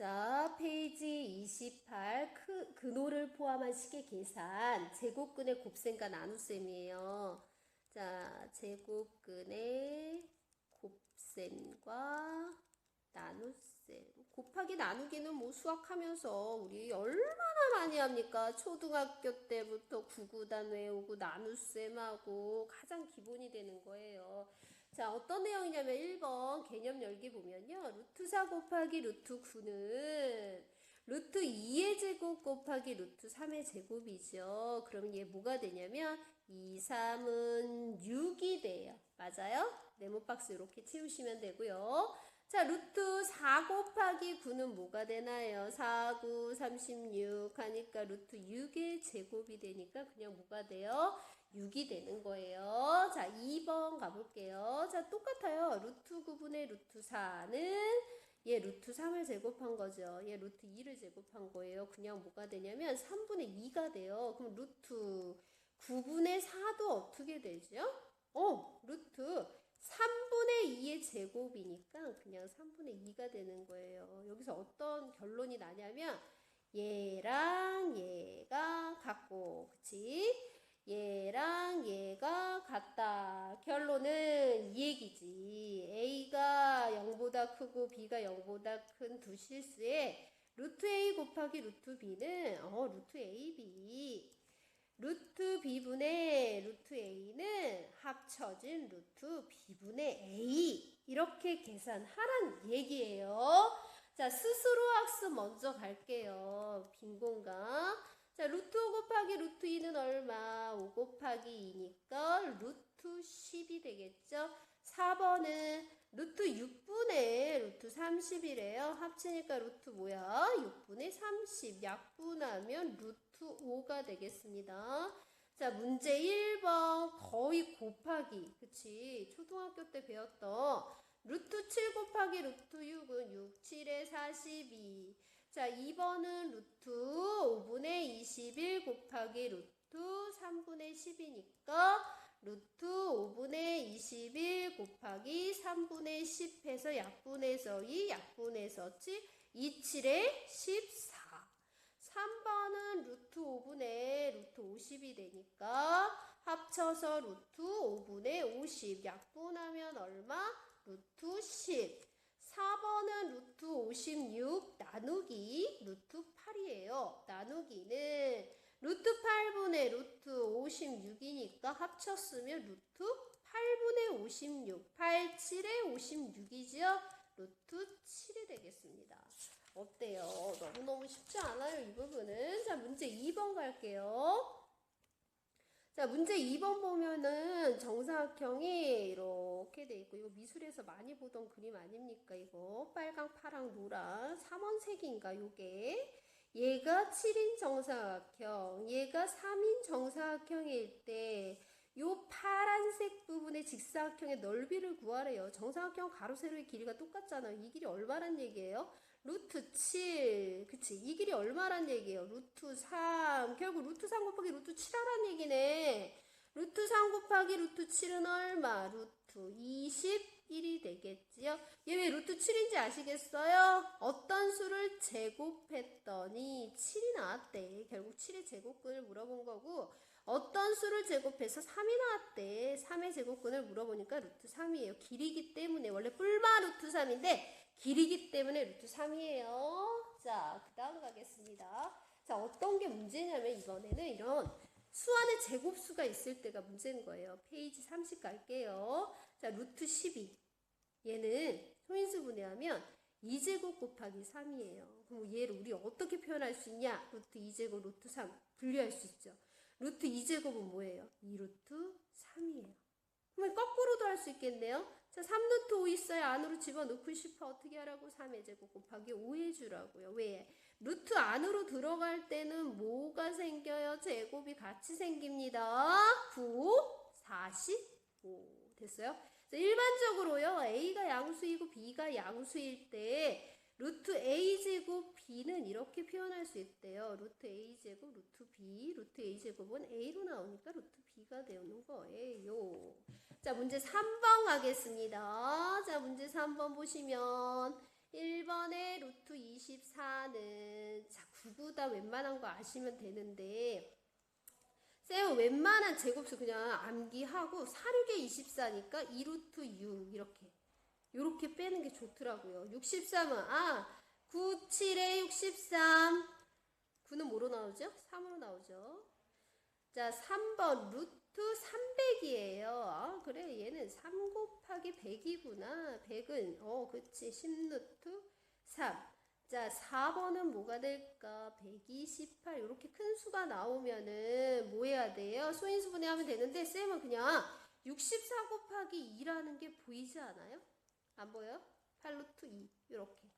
자, 페이지 28 그, 근호를 포함한 식의 계산 제곱근의 곱셈과 나눗셈이에요. 자, 제곱근의 곱셈과 나눗셈. 곱하기 나누기는 뭐 수학하면서 우리 얼마나 많이 합니까? 초등학교 때부터 구구단 외우고 나눗셈하고 가장 기본이 되는 거예요. 자, 어떤 내용이냐면 1번 개념 열기 보면요. 루트 4 곱하기 루트 9는 루트 2의 제곱 곱하기 루트 3의 제곱이죠. 그러면 얘 뭐가 되냐면 2, 3은 6이 돼요. 맞아요? 네모 박스 이렇게 채우시면 되고요. 자, 루트 4 곱하기 9는 뭐가 되나요? 4, 9, 36 하니까 루트 6의 제곱이 되니까 그냥 뭐가 돼요? 6이 되는 거예요. 자, 2번 가볼게요. 자, 똑같아요. 루트 9분의 루트 4는 얘 루트 3을 제곱한 거죠. 얘 루트 2를 제곱한 거예요. 그냥 뭐가 되냐면 3분의 2가 돼요. 그럼 루트 9분의 4도 어떻게 되죠? 어, 루트 3분의 2의 제곱이니까 그냥 3분의 2가 되는 거예요. 여기서 어떤 결론이 나냐면 얘랑 얘가 같고, 그치? 얘랑 얘가 같다. 결론은 이 얘기지. A가 0보다 크고 B가 0보다 큰 두 실수에 루트 A 곱하기 루트 B는 어, 루트 AB. 루트 B분의 루트 A는 합쳐진 루트 B분의 A. 이렇게 계산하란 얘기예요. 자, 스스로 학습 먼저 갈게요. 빈 공간. 자, 루트 5 곱하기 루트 2는 얼마? 5 곱하기 2니까 루트 10이 되겠죠? 4번은 루트 6분의 루트 30이래요. 합치니까 루트 뭐야? 6분의 30. 약분하면 루트 5가 되겠습니다. 자, 문제 1번 거의 곱하기. 그치? 초등학교 때 배웠던 루트 7 곱하기 루트 6은 6, 7에 42. 자, 2번은 루트 5분의 21 곱하기 루트 3분의 10이니까 루트 5분의 21 곱하기 3분의 10 해서 약분해서 2, 약분해서 7, 2, 7에 14. 3번은 루트 5분의 루트 50이 되니까 합쳐서 루트 5분의 50 약분하면 얼마? 루트 10. 4번은 루트 56 나누기 루트 8이에요. 나누기는 루트 8분의 루트 56이니까 합쳤으면 루트 8분의 56. 8, 7에 56이죠? 루트 7이 되겠습니다. 어때요? 너무너무 쉽지 않아요, 이 부분은. 자, 문제 2번 갈게요. 자, 문제 2번 보면은 정사각형이 이렇게 돼 있고, 이거 미술에서 많이 보던 그림 아닙니까? 이거 빨강, 파랑, 노랑, 삼원색인가, 요게. 얘가 7인 정사각형, 얘가 3인 정사각형일 때, 요 파란색 부분의 직사각형의 넓이를 구하래요. 정사각형 가로 세로의 길이가 똑같잖아요. 이 길이 얼마란 얘기예요? 루트 7. 그치. 이 길이 얼마란 얘기예요? 루트 3. 결국 루트 3 곱하기 루트 7 하란 얘기네. 루트 3 곱하기 루트 7은 얼마? 루트 21이 되겠지요? 얘 왜 루트 7인지 아시겠어요? 어떤 수를 제곱했더니 7이 나왔대. 결국 7의 제곱근을 물어본 거고, 어떤 수를 제곱해서 3이 나왔대. 3의 제곱근을 물어보니까 루트 3이에요. 길이기 때문에 원래 뿔마 루트 3인데 길이기 때문에 루트 3이에요. 자, 그 다음 가겠습니다. 자, 어떤 게 문제냐면 이번에는 이런 수 안에 제곱수가 있을 때가 문제인 거예요. 페이지 30 갈게요. 자, 루트 12. 얘는 소인수 분해하면 2제곱 곱하기 3이에요. 그럼 얘를 우리 어떻게 표현할 수 있냐? 루트 2제곱, 루트 3 분리할 수 있죠. 루트 2제곱은 뭐예요? 2루트 3이에요. 그러면 거꾸로도 할 수 있겠네요. 자, 3루트 5 있어요. 안으로 집어넣고 싶어. 어떻게 하라고? 3의 제곱 곱하기 5 해 주라고요. 왜? 루트 안으로 들어갈 때는 뭐가 생겨요? 제곱이 같이 생깁니다. 9, 45. 됐어요? 자, 일반적으로요. A가 양수이고 B가 양수일 때 루트 A 제곱 B는 이렇게 표현할 수 있대요. 루트 A 제곱 루트 B, 루트 A 제곱은 A로 나오니까 루트 B가 되는 거예요. 자, 문제 3번 가겠습니다. 자, 문제 3번 보시면 1번에 루트 9구다 웬만한 거 아시면 되는데 쌤은 웬만한 제곱수 그냥 암기하고 4, 6에 24니까 2루트 6 이렇게 요렇게 빼는 게 좋더라고요. 63은 아 9, 7에 63 9는 뭐로 나오죠? 3으로 나오죠. 자 3번 루트 300이에요. 아 그래 얘는 3 곱하기 100이구나. 100은 어 그치 10루트 3 자, 4번은 뭐가 될까? 128. 이렇게 큰 수가 나오면은 뭐 해야 돼요? 소인수분해 하면 되는데, 쌤은 그냥 64 곱하기 2라는 게 보이지 않아요? 안 보여요? 8루트 2. 이렇게.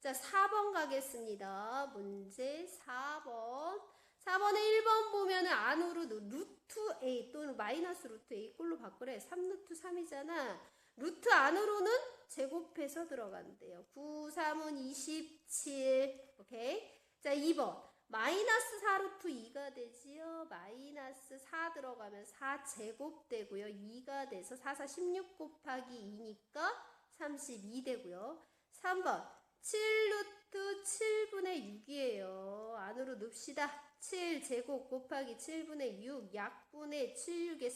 자, 4번 가겠습니다. 문제 4번. 4번에 1번 보면 은 안으로 루트 A 또는 마이너스 루트 A 꼴로 바꾸래. 3루트 3이잖아. 루트 안으로는 제곱해서 들어간대요. 9, 3은 27. 오케이. 자, 2번. 마이너스 4루트 2가 되지요. 마이너스 4 들어가면 4 제곱 되고요. 2가 돼서 4, 4, 16 곱하기 2니까 32 되고요. 3번. 7루트 7분의 6이에요. 안으로 넣읍시다. 7 제곱 곱하기 7분의 6. 약분의 7, 6에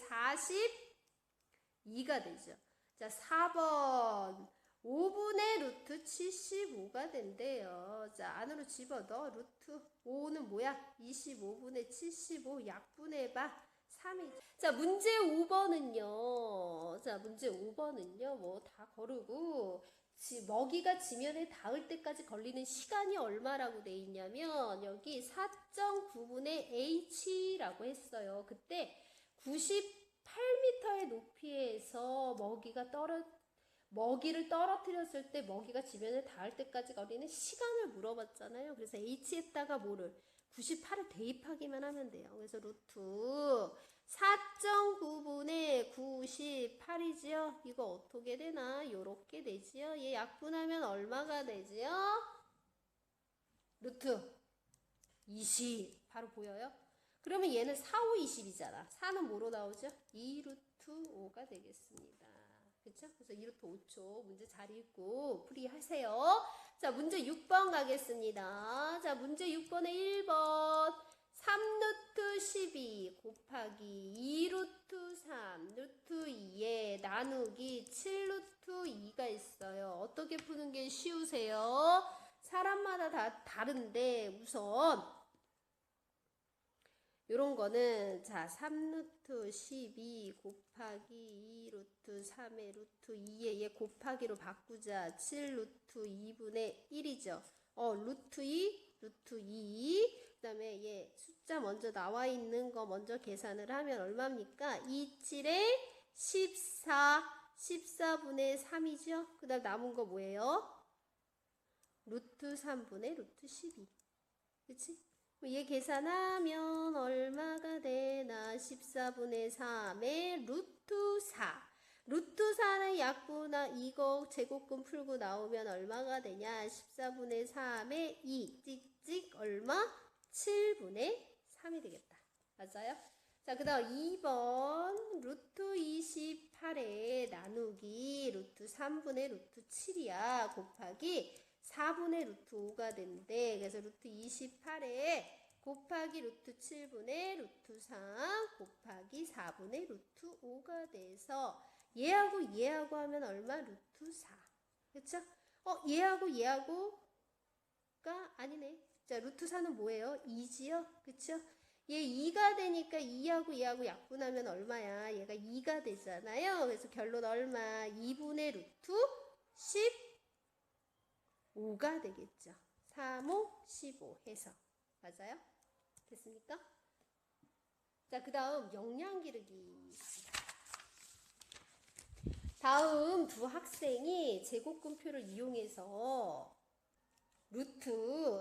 42가 되죠. 자, 4번. 5분의 루트 75가 된대요. 자, 안으로 집어넣어. 루트 5는 뭐야? 25분의 75 약분해봐. 3이. 자, 문제 5번은요. 자, 문제 5번은요. 뭐 다 거르고, 지, 먹이가 지면에 닿을 때까지 걸리는 시간이 얼마라고 돼 있냐면, 여기 4.9분의 h라고 했어요. 그때 98m의 높이에서 먹이가 떨어, 먹이를 떨어뜨렸을 때 먹이가 지면에 닿을 때까지 걸리는 시간을 물어봤잖아요. 그래서 h에다가 뭐를 98을 대입하기만 하면 돼요. 그래서 루트 4.9분의 98이지요. 이거 어떻게 되나? 요렇게 되지요. 얘 약분하면 얼마가 되지요? 루트 20 바로 보여요? 그러면 얘는 4, 5, 20이잖아. 4는 뭐로 나오죠? 2루트 5가 되겠습니다. 그쵸? 그래서 2루트 5초 문제 잘 읽고 풀이하세요. 자, 문제 6번 가겠습니다. 자, 문제 6번에 1번. 3루트 12 곱하기 2루트 3 루트 2에 나누기 7루트 2가 있어요. 어떻게 푸는 게 쉬우세요? 사람마다 다 다른데 우선 요런 거는 자 3루트 12 곱하기 2루트 3의 루트 2에 얘 곱하기로 바꾸자 7루트 2분의 1이죠. 어 루트 2 루트 2 그다음에 얘 숫자 먼저 나와 있는 거 먼저 계산을 하면 얼마입니까? 2, 7에 14 14분의 3이죠. 그다음 남은 거 뭐예요? 루트 3분의 루트 12. 그치? 얘 계산하면 얼마가 되나? 14분의 3의 루트 4. 루트 4는 약분하 이거 제곱근 풀고 나오면 얼마가 되냐? 14분의 3의 2. 찍찍 얼마? 7분의 3이 되겠다. 맞아요? 자, 그 다음 2번 루트 28에 나누기 루트 3분의 루트 7이야. 곱하기 4분의 루트 5가 된대. 그래서 루트 28에 곱하기 루트 7분의 루트 3 곱하기 4분의 루트 5가 돼서 얘하고 얘하고 하면 얼마? 루트 4. 그쵸? 어, 얘하고 얘하고가 아니네. 자, 루트 4는 뭐예요? 2지요? 그쵸? 얘 2가 되니까 2하고 얘하고 약분하면 얼마야? 얘가 2가 되잖아요. 그래서 결론 얼마? 2분의 루트 10 5가 되겠죠. 3, 5, 15 해서. 맞아요? 됐습니까? 자, 그 다음 영양 기르기. 다음 두 학생이 제곱근표를 이용해서 루트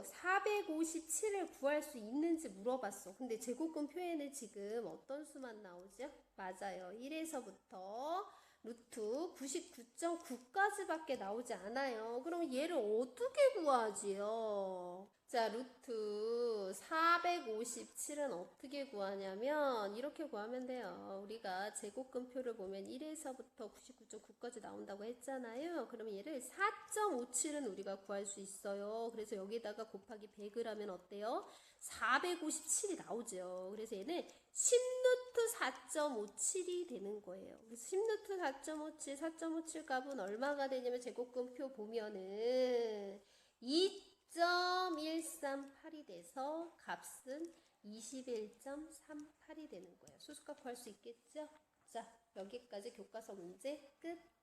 457을 구할 수 있는지 물어봤어. 근데 제곱근표에는 지금 어떤 수만 나오죠? 맞아요. 1에서부터 루트 99.9까지밖에 나오지 않아요. 그럼 얘를 어떻게 구하지요? 자, 루트 457은 어떻게 구하냐면 이렇게 구하면 돼요. 우리가 제곱근표를 보면 1에서부터 99.9까지 나온다고 했잖아요. 그러면 얘를 4.57은 우리가 구할 수 있어요. 그래서 여기다가 곱하기 100을 하면 어때요? 457이 나오죠. 그래서 얘는 10루트 4.57이 되는 거예요. 그래서 10루트 4.57, 4.57 값은 얼마가 되냐면 제곱근표 보면은 2.138이 돼서 값은 21.38이 되는 거예요. 수수값 구할 수 있겠죠? 자, 여기까지 교과서 문제 끝.